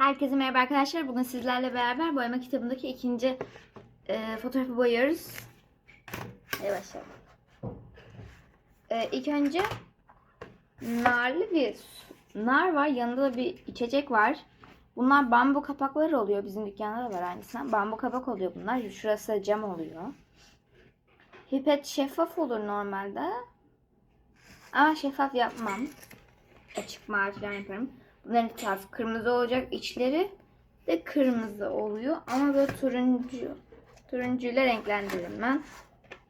Herkese merhaba arkadaşlar. Bugün sizlerle beraber boyama kitabındaki ikinci e, fotoğrafı boyuyoruz. Hadi başlayalım. E, ilk önce narlı bir nar var. Yanında da bir içecek var. Bunlar bambu kapakları oluyor. Bizim dükkanda da var aynısından. Bambu kapak oluyor bunlar. Şurası cam oluyor. Pipet şeffaf olur normalde. Ama şeffaf yapmam. Açık mavi falan yaparım. Bunların etrafı kırmızı olacak. içleri de kırmızı oluyor. Ama böyle turuncu turuncuyla renklendiririm ben.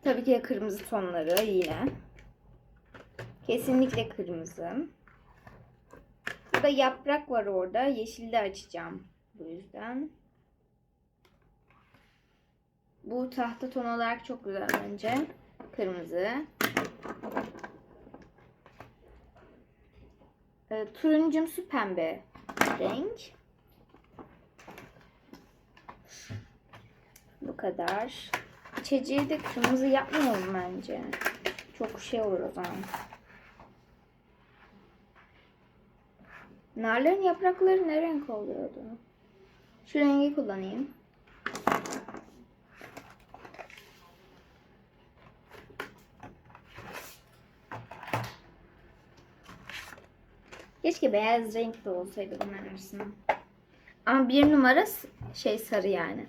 Tabii ki de kırmızı tonları yine. Kesinlikle kırmızı. Burada yaprak var orada. Yeşil de açacağım. Bu yüzden. Bu tahta ton olarak çok güzel bence. Kırmızı. E, turuncumsu pembe renk. Bu kadar. İçeceği de kırmızı yapmayalım bence. Çok şey olur o zaman. Narların yaprakları ne renk oluyordu? Şu rengi kullanayım. Keşke beyaz renk de olsaydı bunların arasında. Ama bir numara şey sarı yani.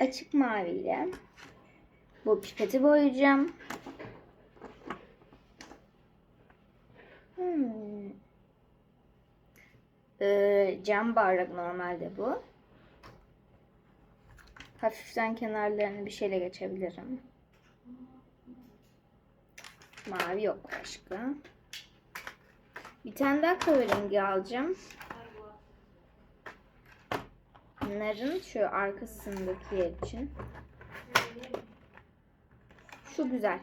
Açık maviyle bu pipeti boyayacağım. Hmm. Ee, cam bardak normalde bu. Hafiften kenarlarını bir şeyle geçebilirim. Mavi yok başka. Bir tane daha kahverengi alacağım. Narın şu arkasındaki yer için. Şu güzel.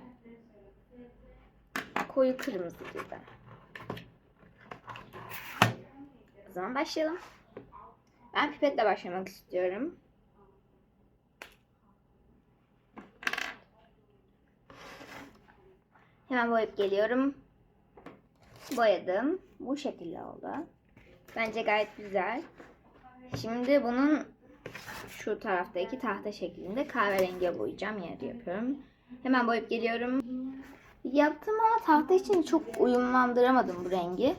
Koyu kırmızı gibi. O zaman başlayalım. Ben pipetle başlamak istiyorum. Hemen boyayıp geliyorum. Boyadım. Bu şekilde oldu. Bence gayet güzel. Şimdi bunun şu taraftaki tahta şeklinde kahverengiye boyayacağım. Yerde yapıyorum. Hemen boyayıp geliyorum. Yaptım ama tahta için çok uyumlandıramadım bu rengi.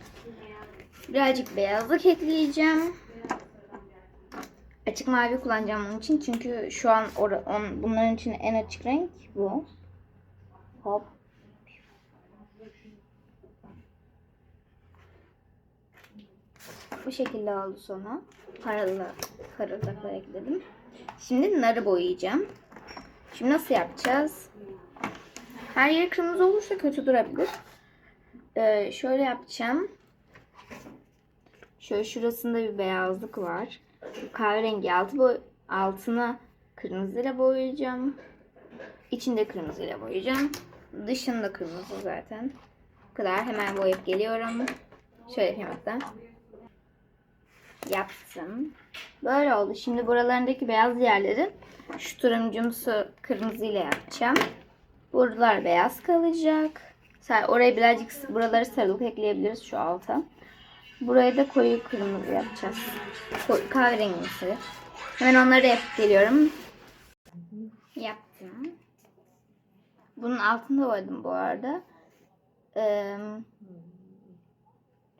Birazcık beyazlık ekleyeceğim. Açık mavi kullanacağım bunun için. Çünkü şu an or- on, bunların için en açık renk bu. Hop. Bu şekilde oldu sonra. Paralı, parıldaklar ekledim. Şimdi narı boyayacağım. Şimdi nasıl yapacağız? Her yer kırmızı olursa kötü durabilir. Ee, şöyle yapacağım. Şöyle şurasında bir beyazlık var. Kahverengi altı boy altına kırmızıyla boyayacağım. İçinde kırmızıyla boyayacağım. Dışında kırmızı zaten. Bu kadar. Hemen boyayıp geliyorum. Şöyle yapayım hatta yaptım. Böyle oldu. Şimdi buralarındaki beyaz yerleri şu turuncumsu kırmızıyla yapacağım. Buralar beyaz kalacak. Oraya birazcık buraları sarılık ekleyebiliriz şu alta. Buraya da koyu kırmızı yapacağız. Kahverengisi. Hemen onları yapıp geliyorum. Yaptım. Bunun altında boyadım bu arada. Ee,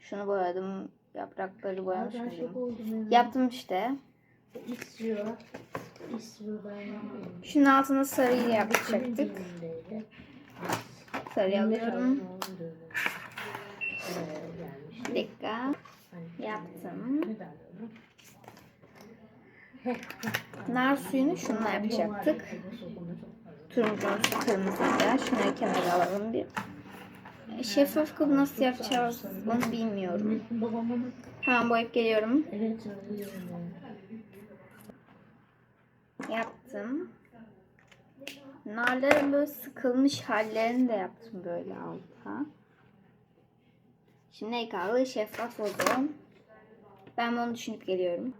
şunu boyadım. Yaprakları boyamış Ben mıydım? oldum. Yaptım işte. İstiyor. İstiyor ben. Şunun altına sarıyı yapacaktık. Sarıyı alıyorum. Bir dakika. Yaptım. Nar suyunu şununla yapacaktık. Turuncu kırmızıyla. Şunları kenara alalım bir. Şeffaf kabı nasıl yapacağız onu bilmiyorum. Hemen boyayıp geliyorum. Yaptım. Narların böyle sıkılmış hallerini de yaptım böyle alta. Şimdi ne kaldı? Şeffaf oldu. Ben bunu düşünüp geliyorum.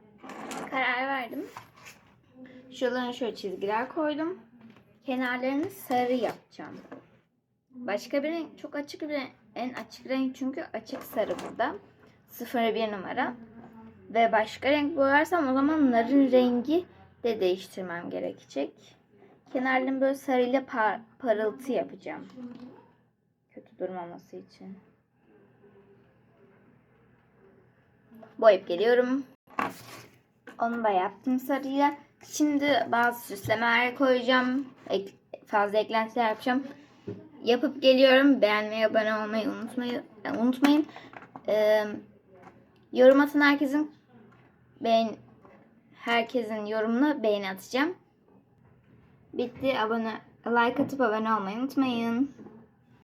Karar verdim. Şuralarına şöyle çizgiler koydum. Kenarlarını sarı yapacağım. Başka bir renk, çok açık bir En açık renk çünkü açık sarı burada. 01 numara. Ve başka renk boyarsam o zaman narın rengi de değiştirmem gerekecek. Kenarlarını böyle sarıyla par- parıltı yapacağım. Kötü durmaması için. Boyayıp geliyorum. Onu da yaptım sarıyla. Şimdi bazı süslemeler koyacağım. Ek- fazla eklentiler yapacağım. Yapıp geliyorum. Beğenmeyi, abone olmayı unutmayın. unutmayın. Ee, yorum atan herkesin beğen herkesin yorumuna beğeni atacağım. Bitti. Abone like atıp abone olmayı unutmayın.